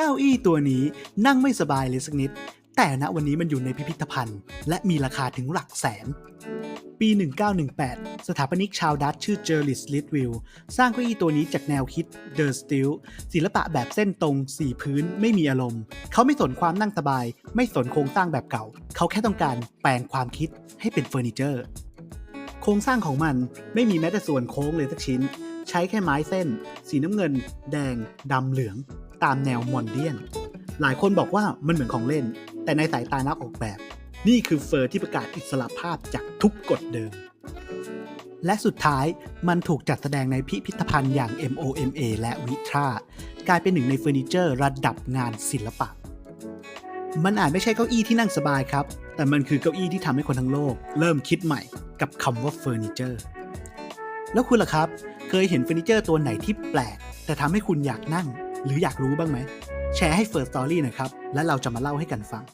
ก้าอี้ตัวนี้นั่งไม่สบายเลยสักนิด แต่ณวันนี้มันอยู่ในพิพิธภัณฑ์ และมีราคาถึงหลักแสน ปี 1918 สถาปนิกชาวดัตช์ชื่อเจอร์ลิสลิตวิลสร้างเก้าอี้ตัวนี้จากแนวคิดเดอ s สติลศิลปะแบบเส้นตรงสี่พื้นไม่มีอารมณ์ เขาไม่สนความนั่งสบาย ไม่สนโครงสร้างแบบเก่า เขาแค่ต้องการแปลงความคิดให้เป็นเฟอร์นิเจอร์ โครงสร้างของมันไม่มีแม้แต่ส่วนโค้งเลยสักชิ้น ใช้แค่ไม้เส้น สีน้ำเงิน แดงดำเหลือง ตามแนวมอนเดียน หลายคนบอกว่ามันเหมือนของเล่น แต่ในสายตานักออกแบบ นี่คือเฟอร์ที่ประกาศอิสระภาพจากทุกกฎเดิม และสุดท้ายมันถูกจัดแสดงในพิพิธภัณฑ์อย่าง MOMA และวิทรากลายเป็นหนึ่งในเฟอร์นิเจอร์ระดับงานศิลปะ มันอาจไม่ใช่เก้าอี้ที่นั่งสบายครับ แต่มันคือเก้าอี้ที่ทำให้คนทั้งโลก เริ่มคิดใหม่กับคำว่าเฟอร์นิเจอร์ แล้วคุณล่ะครับ เคยเห็นเฟอร์นิเจอร์ตัวไหนที่แปลก แต่ทำให้คุณอยากนั่ง หรืออยากรู้บ้างไหม แชร์ให้ First Story หน่อยครับ และเราจะมาเล่าให้กันฟัง